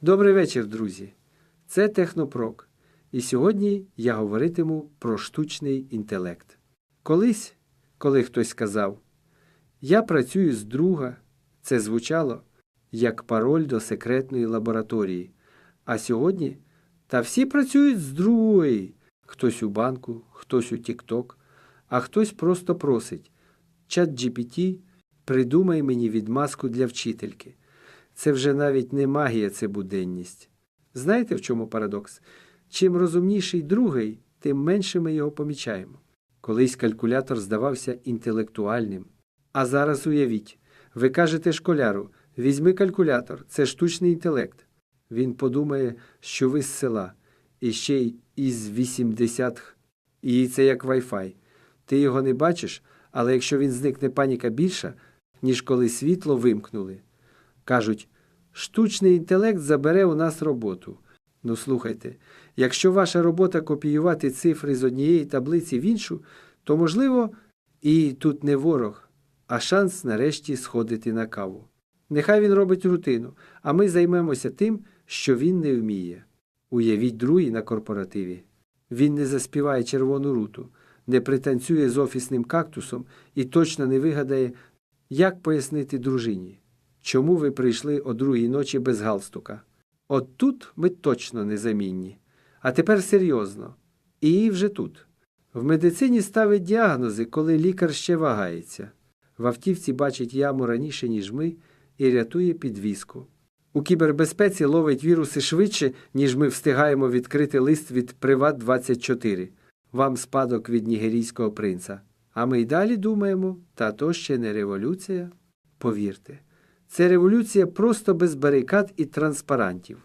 Добрий вечір, друзі. Це Технопрок. І сьогодні я говоритиму про штучний інтелект. Колись, коли хтось сказав, я працюю з друга, це звучало як пароль до секретної лабораторії. А сьогодні та всі працюють з другої. Хтось у банку, хтось у Тік-Ток, а хтось просто просить. Чат GPT, придумай мені відмазку для вчительки. Це вже навіть не магія, це буденність. Знаєте, в чому парадокс? Чим розумніший другий, тим менше ми його помічаємо. Колись калькулятор здавався інтелектуальним. А зараз уявіть, ви кажете школяру, візьми калькулятор, це штучний інтелект. Він подумає, що ви з села, і ще й із 80 х І це як Wi-Fi. Ти його не бачиш, але якщо він зникне паніка більша, ніж коли світло вимкнули. Кажуть, штучний інтелект забере у нас роботу. Ну слухайте, якщо ваша робота копіювати цифри з однієї таблиці в іншу, то можливо і тут не ворог, а шанс нарешті сходити на каву. Нехай він робить рутину, а ми займемося тим, що він не вміє. Уявіть другий на корпоративі. Він не заспіває червону руту, не пританцює з офісним кактусом і точно не вигадає, як пояснити дружині, чому ви прийшли о другій ночі без галстука. От тут ми точно незамінні. А тепер серйозно. І вже тут. В медицині ставить діагнози, коли лікар ще вагається. В автівці бачить яму раніше, ніж ми, і рятує підвізку. У кібербезпеці ловить віруси швидше, ніж ми встигаємо відкрити лист від Приват24. Вам спадок від нігерійського принца. А ми й далі думаємо, та то ще не революція. Повірте, це революція просто без барикад і транспарантів.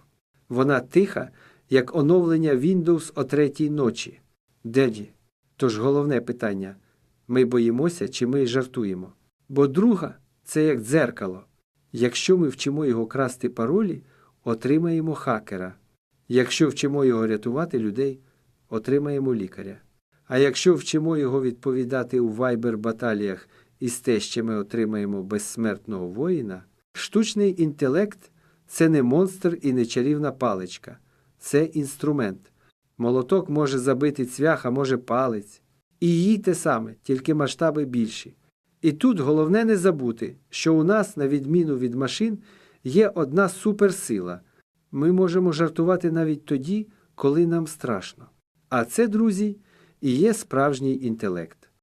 Вона тиха, як оновлення Windows о третій ночі. Деді. Тож головне питання ми боїмося чи ми жартуємо? Бо друга це як дзеркало. Якщо ми вчимо його красти паролі, отримаємо хакера. Якщо вчимо його рятувати людей, отримаємо лікаря. А якщо вчимо його відповідати у вайбер-баталіях із те, що ми отримаємо безсмертного воїна, штучний інтелект це не монстр і не чарівна паличка, це інструмент. Молоток може забити цвях, а може палець. І їй те саме, тільки масштаби більші. І тут головне не забути, що у нас, на відміну від машин, є одна суперсила. Ми можемо жартувати навіть тоді, коли нам страшно. А це, друзі, і є справжній інтелект.